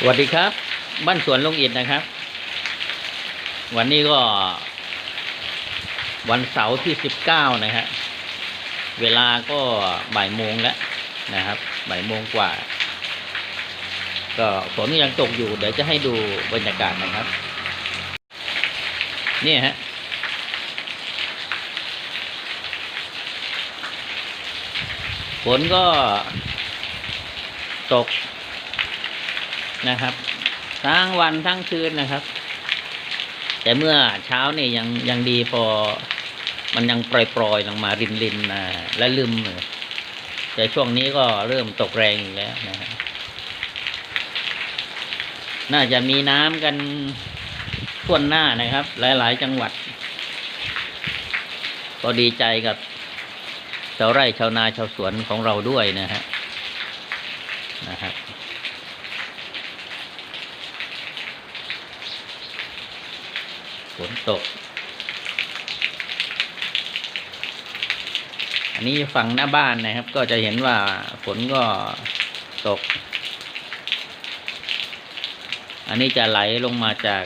สวัสดีครับ บ้านสวนลุงอิดนะครับ วันนี้ก็ วันเสาร์ที่สิบเก้านะฮะเวลาก็บ่ายโมงแล้วนะครับบ่ายโมงกว่า ก็ฝนยังตกอยู่ เดี๋ยวจะให้ดูบรรยากาศนะครับ นี่ฮะฝนก็ตก นะครับ ทั้งวันทั้งคืนนะครับ แต่เมื่อเช้านี่ยังยังดีพอ มันยังปล่อยๆลงมารินรินๆนะและลืมเลยแต่ช่วงนี้ก็เริ่มตกแรงอีกแล้วนะฮะน่าจะมีน้ำกันท่วนหน้านะครับ หลาย ๆ จังหวัด ก็ดีใจกับชาวไร่ชาวนาชาวสวนของเราด้วยนะฮะนะครับ ฝนตก อันนี้ฝั่งหน้าบ้านนะครับ ก็จะเห็นว่าฝนก็ตก อันนี้จะไหลลงมาจาก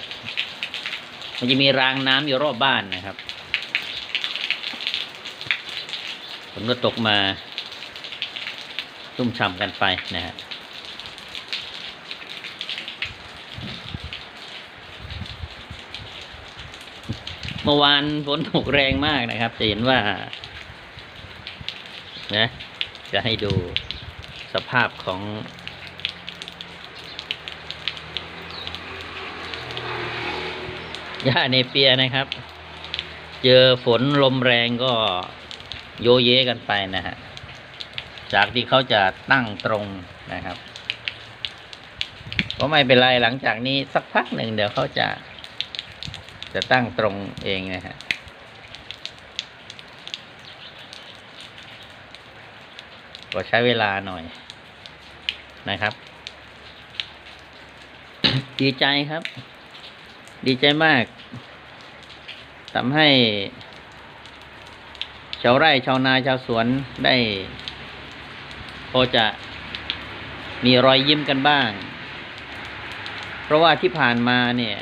มันจะมีรางน้ำอยู่รอบบ้านนะครับฝนก็ตกมาชุ่มฉ่ำกันไปนะฮะ เมื่อวานฝนตกแรงมากนะครับ จะเห็นว่า นะ จะให้ดูสภาพของ หญ้าเนเปียนะครับ เจอฝนลมแรงก็โยเยกันไปนะฮะ จากที่เขาจะตั้งตรงนะครับ ก็ไม่เป็นไรหลังจากนี้สักพักหนึ่งเดี๋ยวเขาจะ จะตั้งตรงเองนะฮะก็ใช้เวลาหน่อยนะครับ ดีใจครับ ดีใจมากทำให้ชาวไร่ชาวนาชาวสวนได้พอจะมีรอยยิ้มกันบ้าง เพราะว่าที่ผ่านมาเนี่ย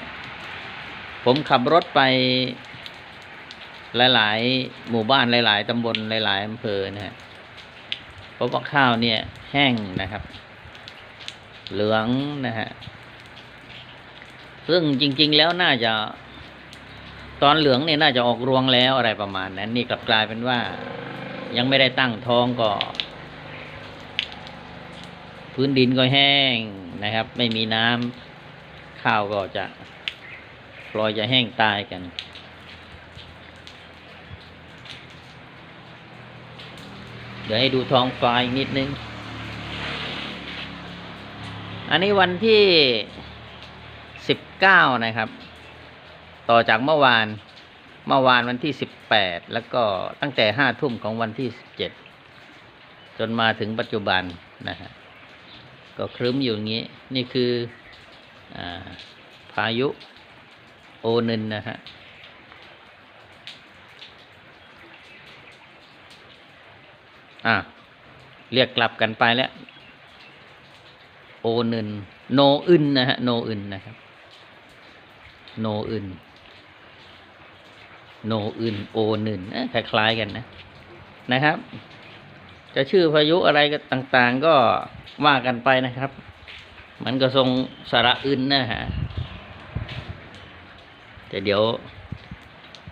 ผมขับรถไปหลาย ๆ หมู่บ้านหลาย ๆ ตำบลหลาย ๆอำเภอนะฮะเพราะว่าข้าวเนี่ยแห้งนะครับ เหลืองนะฮะซึ่งจริง ๆ แล้วน่าจะ ตอนเหลืองเนี่ยน่าจะออกรวงแล้วอะไรประมาณนั้น นี่กลับกลายเป็นว่า ยังไม่ได้ตั้งท้องก็ พื้นดินก็แห้งนะครับ ไม่มีน้ำข้าวก็จะ ปล่อยจะแห้งตายกัน เดี๋ยวให้ดูท้องฟ้าอีกนิดนึง อันนี้วันที่สิบเก้านะครับ ต่อจากเมื่อวานเมื่อวานวันที่สิบแปดแล้วก็ตั้งแต่ห้าทุ่มของวันที่สิบเจ็ดจนมาถึงปัจจุบันนะฮะก็ครึ้มอยู่อย่างนี้ นี่คืออาพายุ โอนึนนะฮะอะเรียกกลับกันไปแล้ว โอนึนโนอึนนะฮะโนอึนนะครับ โนอึนโนอึนโอนึนคล้ายๆกันนะนะครับ จะชื่อพายุอะไรก็ต่างๆ ก็ว่ากันไปนะครับ มันก็ทรงสระอึนนะฮะ แต่เดี๋ยว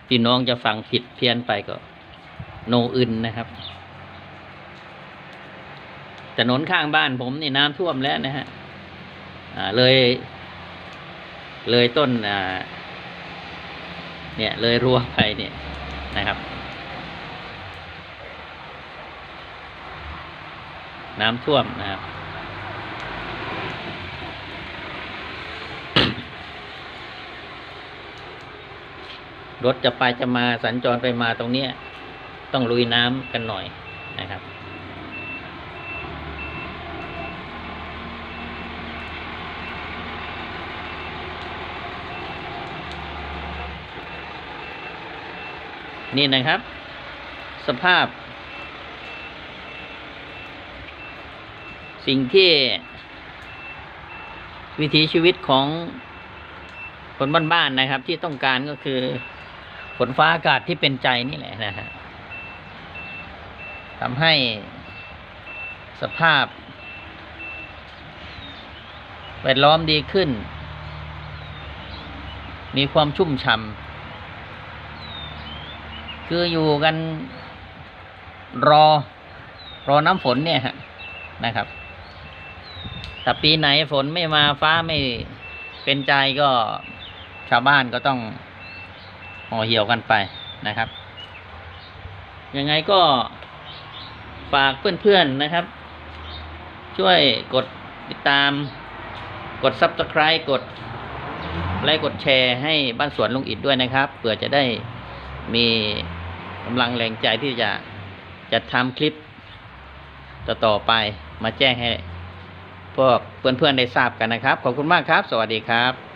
พี่น้องจะฟังผิดเพี้ยนไปก็ โนอึนนะครับ ถนนข้างบ้านผมนี่น้ำท่วมแล้วนะฮะอ่าเลย เลยต้นอ่าเนี่ย เลยรั้วไปเนี่ยนะครับ น้ำท่วมนะครับ รถจะไปจะมาสัญจรไปมาตรงเนี้ยต้องลุยน้ำกันหน่อยนะครับ นี่นะครับ สภาพ สิ่งที่ วิถีชีวิตของคนบ้านๆนะครับ ที่ต้องการก็คือ ฝนฟ้าอากาศที่เป็นใจนี่แหละนะฮะทำให้สภาพ แวดล้อมดีขึ้น มีความชุ่มฉ่ำคืออยู่กันรอ รอน้ำฝนเนี่ยฮะนะครับถ้าปีไหนฝนไม่มาฟ้าไม่เป็นใจก็ชาวบ้านก็ต้อง ห่อเหี่ยวกันไปนะครับ ยังไงก็ฝากเพื่อนๆนะครับ ช่วยกดติดตาม กด subscribe กดไลค์กดแชร์ให้บ้านสวนลุงอิดด้วยนะครับเผื่อจะได้มีกำลังแรงใจที่จะจะทำคลิปต่อๆไปมาแจ้งให้พวกเพื่อนๆได้ทราบกันนะครับ ขอบคุณมากครับ สวัสดีครับ